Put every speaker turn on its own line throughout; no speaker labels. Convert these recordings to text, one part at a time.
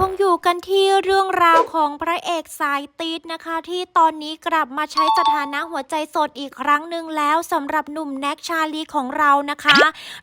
คงอยู่กันที่เรื่องราวของพระเอกสายตีดนะคะ ที่ตอนนี้กลับมาใช้สถานะหัวใจสดอีกครั้งหนึ่งแล้วสำหรับหนุ่มแน็กชาลีของเรานะคะ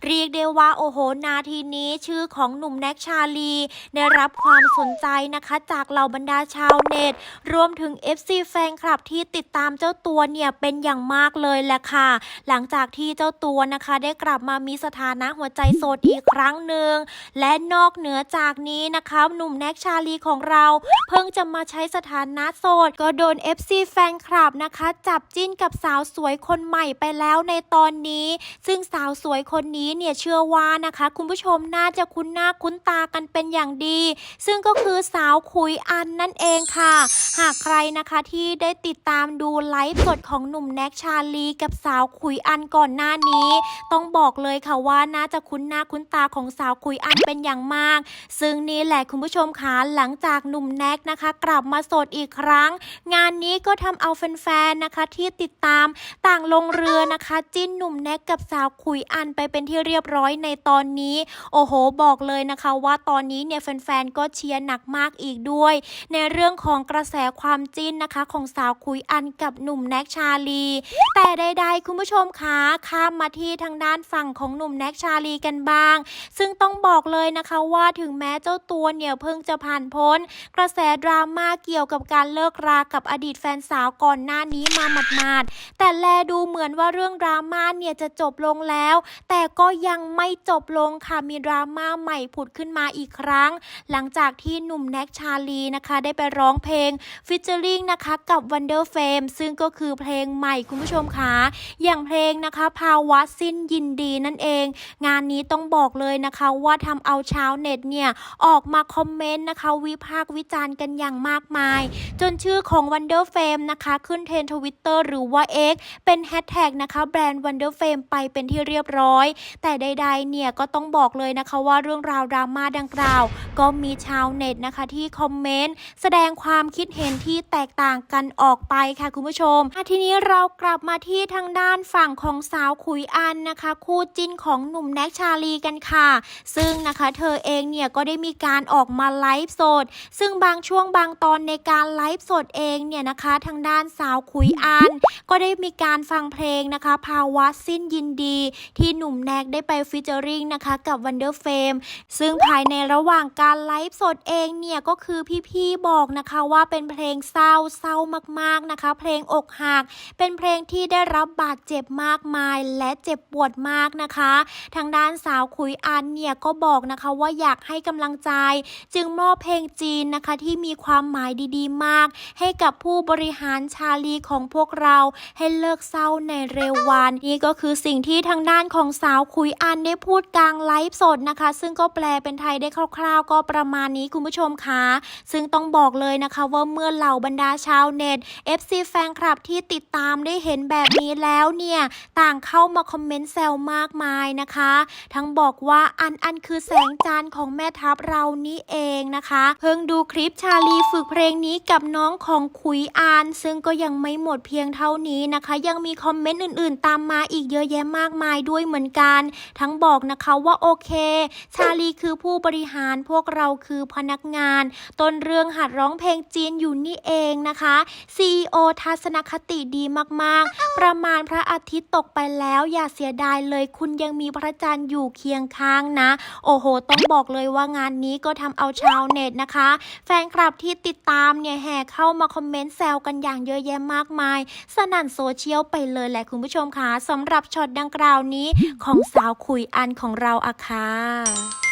เรียกได้ว่าโอ้โหนาทีนี้ชื่อของหนุ่มแน็กชาลี ได้รับความสนใจนะคะจากเหล่าบรรดาชาวเน็ต รวมถึง FC แฟนคลับที่ติดตามเจ้าตัวเนี่ยเป็นอย่างมากเลยแหละค่ะ หลังจากที่เจ้าตัวนะคะได้กลับมามีสถานะหัวใจสดอีกครั้งหนึ่งและนอกเหนือจากนี้นะคะหนุ่มแน็กชาลีของเรา เพิ่งจะมาใช้สถานะโสด ก็โดน FC แฟนคลับนะคะ จับจิ้นกับสาวสวยคนใหม่ไปแล้วในตอนนี้ ซึ่งสาวสวยคนนี้เนี่ยเชื่อว่านะคะ คุณผู้ชมน่าจะคุ้นหน้าคุ้นตากันเป็นอย่างดี ซึ่งก็คือสาวขุยอันนั่นเองค่ะ หากใครนะคะที่ได้ติดตามดูไลฟ์สดของหนุ่มแน็กชาลีกับสาวขุยอันก่อนหน้านี้ ต้องบอกเลยค่ะว่าน่าจะคุ้นหน้าคุ้นตาของสาวขุยอันเป็นอย่างมาก ซึ่งนี่แหละคุณผู้ชมคะหลังจากหนุ่มแน็กนะคะ กลับมาโสดอีกครั้ง งานนี้ก็ทำเอาแฟนๆนะคะ ที่ติดตามต่างลงเรือนะคะ จิ้นหนุ่มแน็กกับสาวขุยอันไปเป็นที่เรียบร้อยในตอนนี้ โอ้โห บอกเลยนะคะ ว่าตอนนี้เนี่ยแฟนๆก็เชียร์หนักมากอีกด้วย ในเรื่องของกระแสความจิ้นนะคะ ของสาวขุยอันกับหนุ่มแน็กชาลี แต่ใดๆคุณผู้ชมคะข้ามมาที่ทางด้านฝั่งของหนุ่มแน็กชาลีกันบ้าง ซึ่งต้องบอกเลยนะคะว่าถึงแม้เจ้าตัวเนี่ยเพิ่งจะผ่านพ้น กระแสดราม่าเกี่ยวกับการเลิกรากับอดีตแฟนสาวก่อนหน้านี้มาหมาดๆแต่แลดูเหมือนว่าเรื่องดราม่าเนี่ยจะจบลงแล้ว แต่ก็ยังไม่จบลงค่ะมีดราม่าใหม่ผุดขึ้นมาอีกครั้ง หลังจากที่หนุ่มแน็กชาลีนะคะได้ไปร้องเพลงฟิชเจอริงนะคะกับ Wonder Fame ซึ่งก็คือเพลงใหม่คุณผู้ชมคะอย่างเพลงนะคะภาวะสิ้นยินดีนั่นเอง งานนี้ต้องบอกเลยนะคะว่าทำเอาชาวเน็ตเนี่ยออกมาคอมเมนต์นะคะ วิพากษ์วิจารณ์กันอย่างมากมาย จนชื่อของ Wonder Fame นะคะ ขึ้นเทรนทวิตเตอร์หรือว่า X เป็นแฮชแท็กนะคะแบรนด์ Wonder Fame ไปเป็นที่เรียบร้อย แต่ใดๆเนี่ยก็ต้องบอกเลยนะคะว่าเรื่องราวดราม่าดังกล่าว ก็มีชาวเน็ตนะคะที่คอมเมนต์แสดงความคิดเห็นที่แตกต่างกันออกไปค่ะคุณผู้ชมทีนี้เรากลับมาที่ทางด้านฝั่งของสาวขุยอันนะคะ คู่จิ้นของหนุ่มแน็กชาลีกันค่ะ ซึ่งนะคะ เธอเองเนี่ยก็ได้มีการออกมาไลฟ์สด ซึ่งบางช่วงบางตอนในการไลฟ์สดเองเนี่ยนะคะทางด้านสาวขุยอัน ก็ได้มีการฟังเพลงนะคะ ภาวะสิ้นยินดี ที่หนุ่มแน็กได้ไปฟิชเจอริงนะคะกับ Wonder Fame ซึ่งภายในระหว่างการไลฟ์สดเองเนี่ยก็คือพี่ๆบอกนะคะว่าเป็นเพลงเศร้าเศร้ามากๆนะคะ เพลงอกหักเป็นเพลงที่ได้รับบาดเจ็บมากมายและเจ็บปวดมากนะคะ ทางด้านสาวขุยอันเนี่ยก็บอกนะคะว่าอยากให้กำลังใจ จึงมอบเพลงจีนนะคะที่มีความหมายดีๆ มาก ให้กับผู้บริหารชาลีของพวกเราให้เลิกเศร้าในเร็ววัน นี่ก็คือสิ่งที่ทางด้านของสาวขุยอันได้พูดกลางไลฟ์สดนะคะ ซึ่งก็แปลเป็นไทยได้คร่าว ๆ ก็ประมาณนี้คุณผู้ชมคะซึ่งต้องบอกเลยนะคะว่าเมื่อเหล่าบรรดาชาวเน็ต FC แฟนคลับที่ติดตามได้เห็นแบบนี้แล้วเนี่ย ต่างเข้ามาคอมเมนต์แซวมากมายนะคะ ทั้งบอกว่าอันอันคือแสงจันทร์ของแม่ทัพเรานี่เองนะคะ เพิ่งดูคลิปชาลีฝึกเพลงนี้กับน้องของขุยอาน ซึ่งก็ยังไม่หมดเพียงเท่านี้นะคะ ยังมีคอมเมนต์อื่นๆ ตามมาอีกเยอะแยะมากมายด้วยเหมือนกัน ทั้งบอกนะคะว่าโอเค ชาลีคือผู้บริหารพวกเราคือพนักงาน ต้นเรื่องหัดร้องเพลงจีนอยู่นี่เองนะคะ CEO ทัศนคติดีมากๆ ประมาณพระอาทิตย์ตกไปแล้วอย่าเสียดายเลย คุณยังมีพระจันทร์อยู่เคียงข้างนะ โอ้โห ต้องบอกเลยว่างานนี้ก็ทำเอาชชาวเน็ตนะคะ แฟนคลับที่ติดตามเนี่ยแห่เข้ามาคอมเมนต์แซวกันอย่างเยอะแยะมากมาย สนั่นโซเชียลไปเลยแหละคุณผู้ชมคะสำหรับช็อตดังกล่าวนี้ของสาวคุยอันของเราอะค่ะ